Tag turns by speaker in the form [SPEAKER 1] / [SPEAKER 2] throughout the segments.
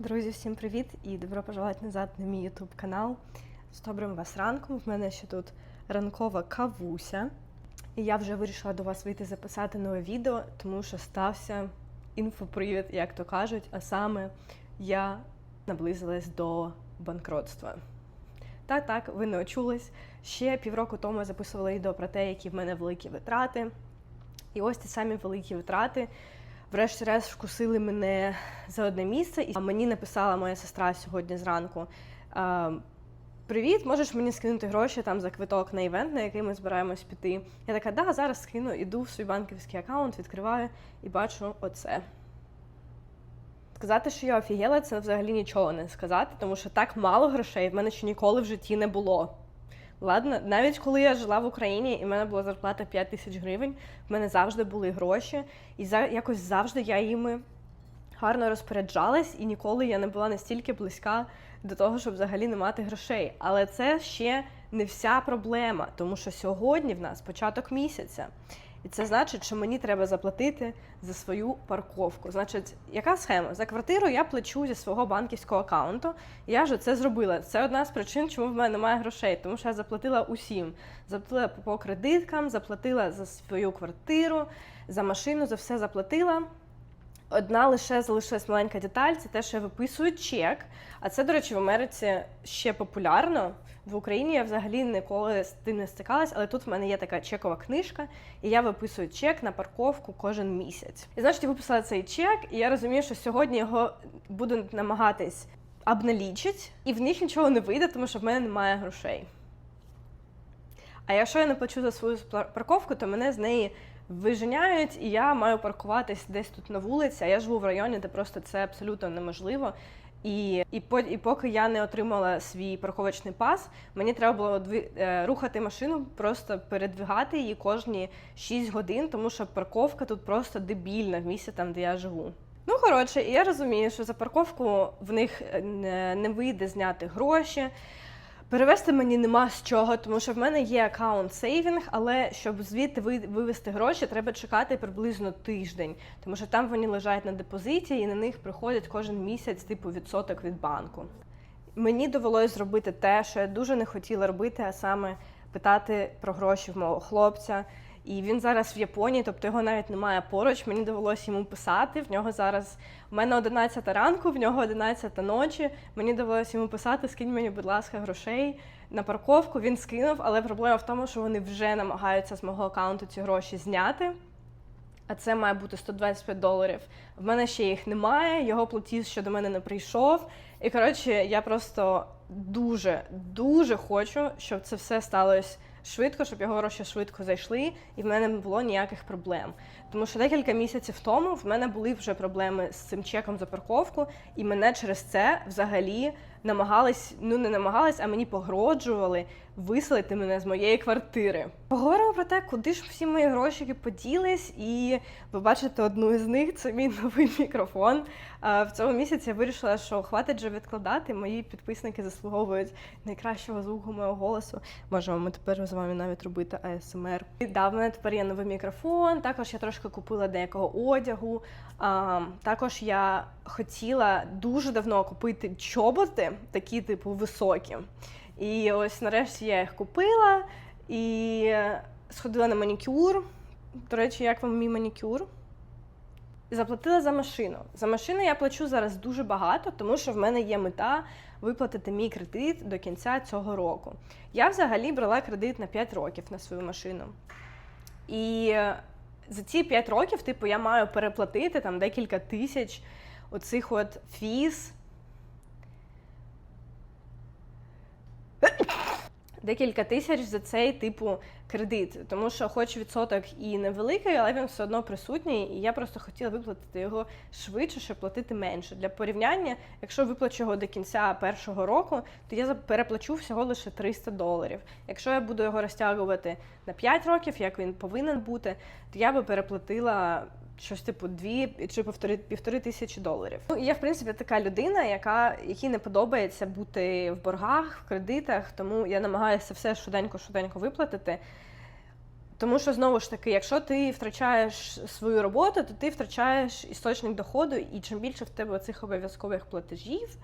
[SPEAKER 1] Друзі, всім привіт і добро пожаловать назад на мій YouTube канал. З добрим вас ранком. В мене ще тут ранкова кавуся. І я вже вирішила до вас вийти записати нове відео, тому що стався інфопривід, як то кажуть, а саме я наблизилась до банкротства. Так, так, ви не очулись. Ще півроку тому я записувала відео про те, які в мене великі витрати. І ось ті самі великі витрати врешті-решт вкусили мене за одне місце. І мені написала моя сестра сьогодні зранку. «Е, Привіт, можеш мені скинути гроші там за квиток на івент, на який ми збираємось піти. Я така, да, зараз скину, іду в свій банківський аккаунт, відкриваю і бачу оце. Сказати, що я офігела, це взагалі нічого не сказати, тому що так мало грошей в мене ще ніколи в житті не було. Ладно, навіть коли я жила в Україні і в мене була зарплата 5 тисяч гривень, в мене завжди були гроші, і за якось завжди я їми гарно розпоряджалась, і ніколи я не була настільки близька до того, щоб взагалі не мати грошей. Але це ще не вся проблема, тому що сьогодні в нас початок місяця. І це значить, що мені треба заплатити за свою парковку. Значить, яка схема? За квартиру я плачу зі свого банківського аккаунту. Я вже це зробила. Це одна з причин, чому в мене немає грошей, тому що я заплатила усім. Заплатила по кредиткам, заплатила за свою квартиру, за машину, за все заплатила. Одна лише залишилась маленька деталь, це те, що я виписую чек. А це, до речі, в Америці ще популярно. В Україні я взагалі ніколи з тим не стикалась, але тут в мене є така чекова книжка, і я виписую чек на парковку кожен місяць. І значить, я виписала цей чек, і я розумію, що сьогодні його буду намагатись обналічити, і в них нічого не вийде, тому що в мене немає грошей. А якщо я не плачу за свою парковку, то мене з неї виженяють, і я маю паркуватись десь тут на вулиці. А я живу в районі, де просто це абсолютно неможливо. І і, і поки я не отримала свій парковочний пас, мені треба було дві, е, рухати машину, просто передвигати її кожні 6 годин, тому що парковка тут просто дебільна в місті, там, де я живу. Ну, коротше, я розумію, що за парковку в них е, не вийде зняти гроші. Перевести мені нема з чого, тому що в мене є аккаунт сейвінг, але щоб звідти вивести гроші, треба чекати приблизно тиждень, тому що там вони лежать на депозиті і на них приходять кожен місяць, типу відсоток від банку. Мені довелося зробити те, що я дуже не хотіла робити, а саме питати про гроші в мого хлопця. І він зараз в Японії, тобто його навіть немає поруч. Мені довелося йому писати. В нього зараз у мене 11 ранку, в нього 11 ночі. Мені довелося йому писати, скинь мені, будь ласка, грошей на парковку. Він скинув, але проблема в тому, що вони вже намагаються з мого аккаунту ці гроші зняти. А це має бути 125 доларів. В мене ще їх немає. Його платіж ще до мене не прийшов. І коротше, я просто дуже дуже хочу, щоб це все сталося швидко, щоб його гроші швидко зайшли, і в мене не було ніяких проблем. Тому що декілька місяців тому в мене були вже проблеми з цим чеком за парковку, і мене через це взагалі намагались, ну не намагались, а мені погроджували виселити мене з моєї квартири. Поговоримо про те, куди ж всі мої гроші поділись, і ви бачите одну із них це мій новий мікрофон. В цьому місяці я вирішила, що хватить вже відкладати. Мої підписники заслуговують найкращого звуку мого голосу. Можемо ми тепер з вами навіть робити АСМР. І да, в мене тепер є новий мікрофон. Також я трошки купила деякого одягу. А, Також я хотіла дуже давно купити чоботи, такі типу високі. І ось нарешті я їх купила і сходила на манікюр. До речі, як вам мій манікюр? І заплатила за машину. За машину я плачу зараз дуже багато, тому що в мене є мета виплатити мій кредит до кінця цього року. Я взагалі брала кредит на 5 років на свою машину. І за ці 5 років, типу, я маю переплатити там декілька тисяч оцих от фіз. Декілька тисяч за цей типу кредит, тому що, хоч відсоток і невеликий, але він все одно присутній, і я просто хотіла виплатити його швидше, щоб платити менше. Для порівняння, якщо виплачу його до кінця першого року, то я переплачу всього лише 300 доларів. Якщо я буду його розтягувати на 5 років, як він повинен бути, то я би переплатила щось типу дві чи півтори півтори тисячі доларів. Ну я в принципі така людина, яка якій не подобається бути в боргах, в кредитах, тому я намагаюся все швиденько швиденько виплатити. Тому що знову ж таки, якщо ти втрачаєш свою роботу, то ти втрачаєш істочник доходу, і чим більше в тебе цих обов'язкових платежів,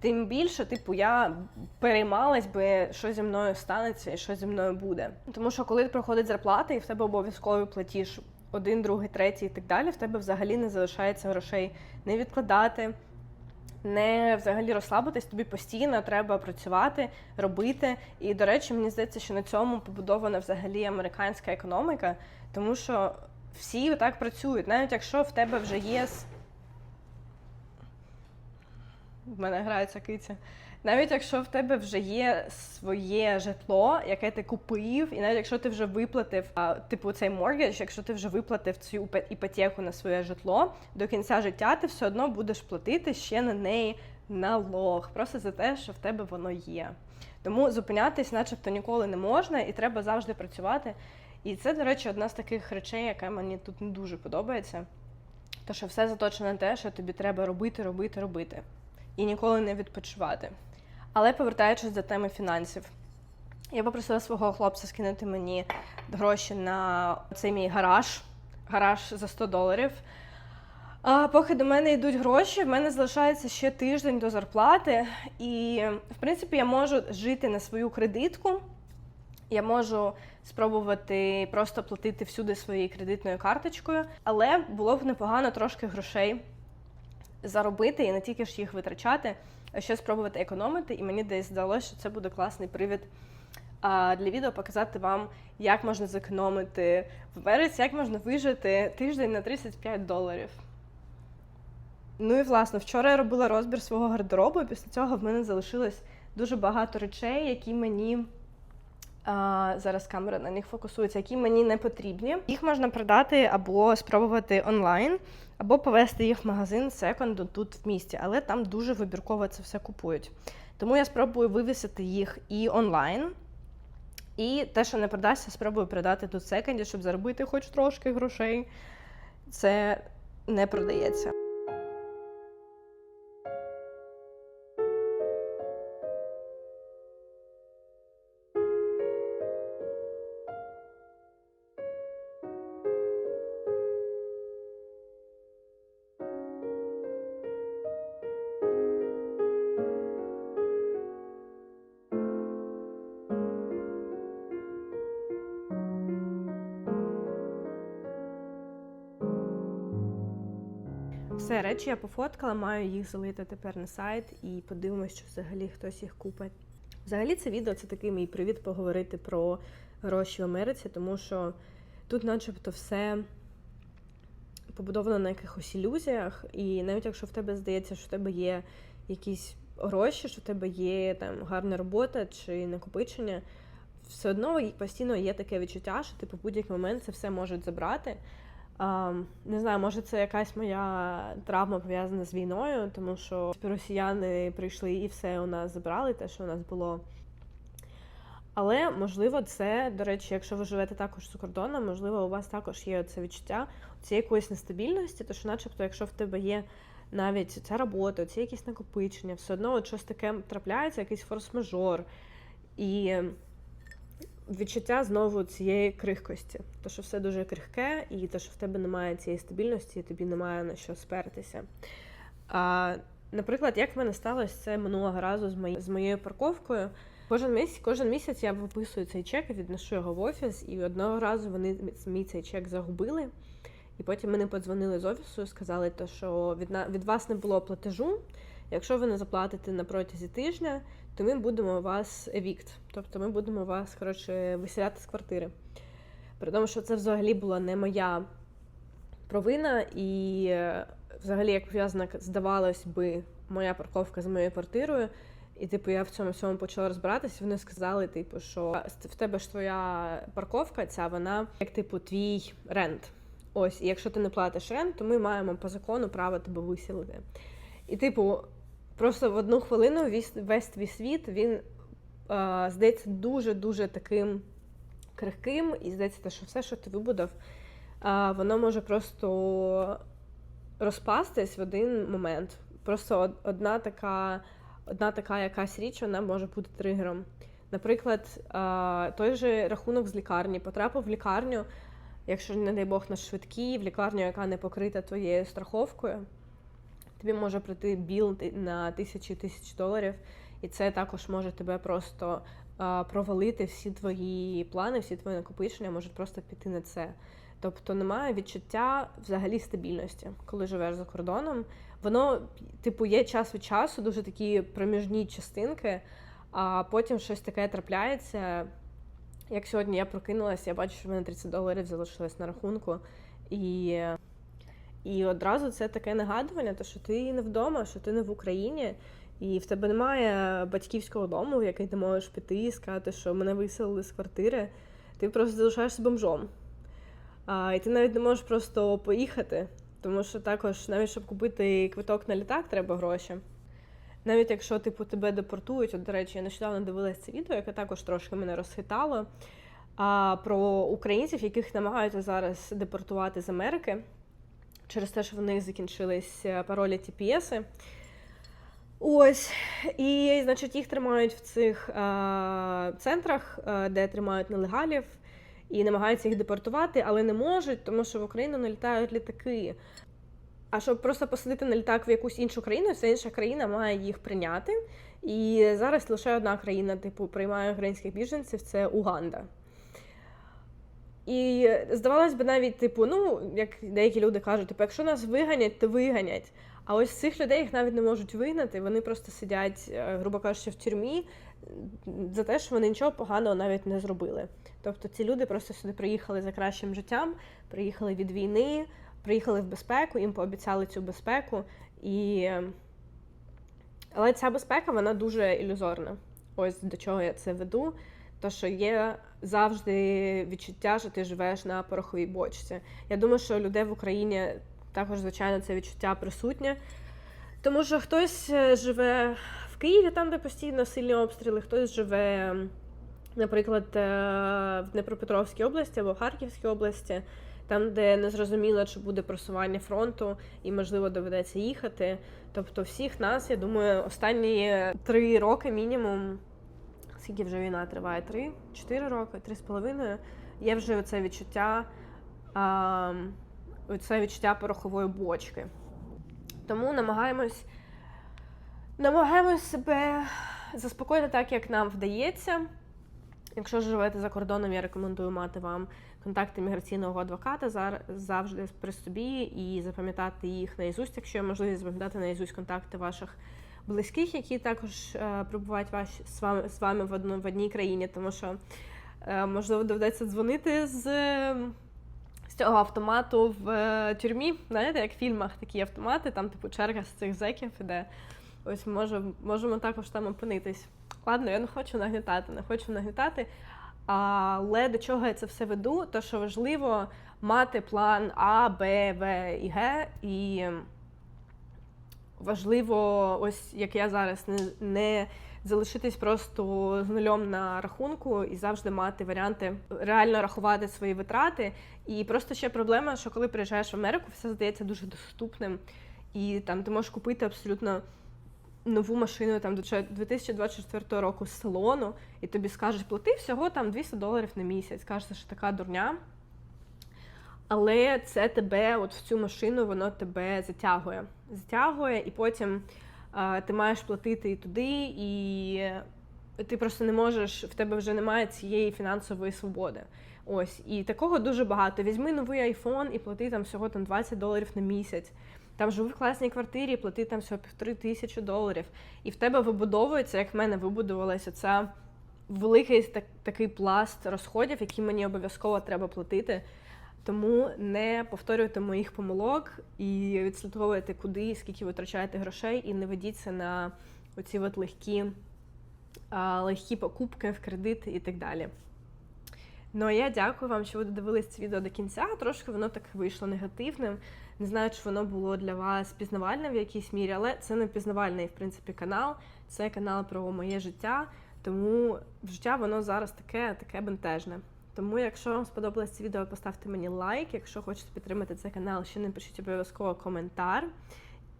[SPEAKER 1] тим більше, типу, я переймалась би, що зі мною станеться і що зі мною буде. Тому що коли приходить зарплата, і в тебе обов'язковий платіж один, другий, третій і так далі, в тебе взагалі не залишається грошей не відкладати. Не взагалі розслабитись, тобі постійно треба працювати, робити. І, до речі, мені здається, що на цьому побудована взагалі американська економіка, тому що всі так працюють. Навіть якщо в тебе вже є. В мене грається киця. Навіть якщо в тебе вже є своє житло, яке ти купив, і навіть якщо ти вже виплатив, а, типу цей моргідж, якщо ти вже виплатив цю іпотеку на своє житло, до кінця життя ти все одно будеш платити ще на неї налог, просто за те, що в тебе воно є. Тому зупинятись, начебто, ніколи не можна, і треба завжди працювати. І це, до речі, одна з таких речей, яка мені тут не дуже подобається. То що все заточено на те, що тобі треба робити, робити, робити. І ніколи не відпочивати. Але повертаючись до теми фінансів, я попросила свого хлопця скинути мені гроші на цей мій гараж, гараж за 100 доларів. А поки до мене йдуть гроші, в мене залишається ще тиждень до зарплати, і в принципі я можу жити на свою кредитку. Я можу спробувати просто платити всюди своєю кредитною карточкою, але було б непогано трошки грошей заробити і не тільки ж їх витрачати, а ще спробувати економити. І мені десь здалося, що це буде класний привід для відео показати вам, як можна зекономити в Америці, як можна вижити тиждень на 35 доларів. Ну і власне, вчора я робила розбір свого гардеробу, і після цього в мене залишилось дуже багато речей, які мені. А, зараз камера на них фокусується, які мені не потрібні. Їх можна продати або спробувати онлайн, або повезти їх в магазин секонду тут в місті, але там дуже вибірково це все купують. Тому я спробую вивісити їх і онлайн. І те, що не продасться, спробую продати тут секонді, щоб заробити хоч трошки грошей. Це не продається. Все, речі я пофоткала, маю їх залити тепер на сайт і подивимось, чи взагалі хтось їх купить. Взагалі, це відео це такий мій привід поговорити про гроші в Америці, тому що тут, начебто, все побудовано на якихось ілюзіях, і навіть якщо в тебе здається, що в тебе є якісь гроші, що в тебе є там гарна робота чи накопичення, все одно постійно є таке відчуття, що типу в будь-який момент це все можуть забрати. Не знаю, може це якась моя травма пов'язана з війною, тому що росіяни прийшли і все у нас забрали, те, що у нас було. Але можливо, це, до речі, якщо ви живете також за кордоном, можливо, у вас також є це відчуття цієї якоїсь нестабільності, то що, начебто, якщо в тебе є навіть ця робота, ці якісь накопичення, все одно от щось таке трапляється, якийсь форс-мажор. І відчуття знову цієї крихкості. То, що все дуже крихке, і те, що в тебе немає цієї стабільності, і тобі немає на що спертися. А, Наприклад, як в мене сталося це минулого разу з, мої, з моєю парковкою. Кожен місяць, кожен місяць я виписую цей чек відношу його в офіс, і одного разу вони мій цей чек загубили. І потім мені подзвонили з офісу сказали, то, що від, від вас не було платежу. Якщо ви не заплатите на протязі тижня, то ми будемо вас евікт. Тобто ми будемо вас, коротше, виселяти з квартири. При тому, що це взагалі була не моя провина, і е, взагалі, як пов'язана, здавалось би, моя парковка з моєю квартирою. І, типу, я в цьому всьому почала розбиратись. Вони сказали, типу, що в тебе ж твоя парковка, ця вона як типу твій рент. Ось, і якщо ти не платиш рент, то ми маємо по закону право тебе виселити. І, типу, просто в одну хвилину весь, твій світ він е, здається дуже-дуже таким крихким, і здається, що все, що ти вибудов, е, воно може просто розпастись в один момент. Просто одна така, одна така якась річ, вона може бути тригером. Наприклад, е, той же рахунок з лікарні потрапив в лікарню, якщо, не дай Бог, на швидкій, в лікарню, яка не покрита твоєю страховкою, тобі може прийти біл на тисячі тисяч доларів, і це також може тебе просто провалити всі твої плани, всі твої накопичення можуть просто піти на це. Тобто немає відчуття взагалі стабільності, коли живеш за кордоном. Воно, типу, є час від часу, дуже такі проміжні частинки, а потім щось таке трапляється. Як сьогодні я прокинулася, я бачу, що в мене 30 доларів залишилось на рахунку. І, і одразу це таке нагадування, то що ти не вдома, що ти не в Україні, і в тебе немає батьківського дому, в який ти можеш піти і сказати, що мене виселили з квартири. Ти просто залишаєшся бомжом. А, і ти навіть не можеш просто поїхати, тому що також, навіть щоб купити квиток на літак, треба гроші. Навіть якщо типу тебе депортують, от, до речі, я нещодавно дивилася це відео, яке також трошки мене розхитало. А, про українців, яких намагаються зараз депортувати з Америки через те, що в них закінчились е, паролі TPS. Ось. І, значить, їх тримають в цих е, центрах, е, де тримають нелегалів, і намагаються їх депортувати, але не можуть, тому що в Україну не літають літаки. А щоб просто посадити на літак в якусь іншу країну, ця інша країна має їх прийняти. І зараз лише одна країна, типу, приймає українських біженців це Уганда. І здавалось би, навіть, типу, ну, як деякі люди кажуть, типу, якщо нас виганять, то виганять. А ось цих людей їх навіть не можуть вигнати, вони просто сидять, е, грубо кажучи, в тюрмі за те, що вони нічого поганого навіть не зробили. Тобто ці люди просто сюди приїхали за кращим життям, приїхали від війни, приїхали в безпеку, їм пообіцяли цю безпеку. І... Але ця безпека вона дуже ілюзорна. Ось до чого я це веду. То, що є завжди відчуття, що ти живеш на пороховій бочці. Я думаю, що людей в Україні також, звичайно, це відчуття присутнє. Тому що хтось е, живе в Києві, там, де постійно сильні обстріли, хтось живе, наприклад, е, в Дніпропетровській області або в Харківській області, там, де не зрозуміло, чи буде просування фронту і, можливо, доведеться їхати. Тобто, всіх нас, я думаю, останні три роки мінімум. Скільки вже війна триває? Три, чотири роки, три з половиною. Є вже це відчуття, а, це відчуття порохової бочки. Тому намагаємось, намагаємось себе заспокоїти так, як нам вдається. Якщо живете за кордоном, я рекомендую мати вам контакти міграційного адвоката завжди при собі і запам'ятати їх наізусть, якщо є можливість запам'ятати наізусть контакти ваших близьких, які також е, перебувають ваші, з вами, з вами в, одно, в одній країні, тому що е, можливо доведеться дзвонити з, з цього автомату в е, тюрмі. Знаєте, як в фільмах такі автомати, там типу черга з цих зеків іде. Ось може, можемо також там опинитись. Ладно, я не хочу нагнітати, не хочу нагнітати. Але до чого я це все веду? То що важливо мати план А, Б, В і Г. І важливо, ось як я зараз, не, не залишитись просто з нульом на рахунку і завжди мати варіанти реально рахувати свої витрати. І просто ще проблема, що коли приїжджаєш в Америку, все здається дуже доступним, і там ти можеш купити абсолютно. Нову машину там до 2024 року з салону, і тобі скажуть, плати всього там 200 доларів на місяць. Кажеться, що така дурня. Але це тебе, от в цю машину, воно тебе затягує. Затягує, і потім а, ти маєш платити і туди, і ти просто не можеш, в тебе вже немає цієї фінансової свободи. Ось, і такого дуже багато. Візьми новий айфон і плати там всього там 20 доларів на місяць. Там живи в класній квартирі, плати там всього півтори тисячі доларів. І в тебе вибудовується, як в мене вибудувалася ця великий так, такий пласт розходів, які мені обов'язково треба платити. Тому не повторюйте моїх помилок і відслідковуйте, куди, скільки ви витрачаєте грошей, і не ведіться на оці от легкі, легкі покупки в кредит і так далі. Ну а я дякую вам, що ви додивились це відео до кінця. Трошки воно так вийшло негативним. Не знаю, чи воно було для вас пізнавальним в якійсь мірі, але це не пізнавальний, в принципі, канал. Це канал про моє життя. Тому життя воно зараз таке, таке бентежне. Тому, якщо вам сподобалось це відео, поставте мені лайк. Якщо хочете підтримати цей канал, ще не пишіть обов'язково коментар.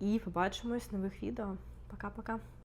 [SPEAKER 1] І побачимось в нових відео. Пока-пока.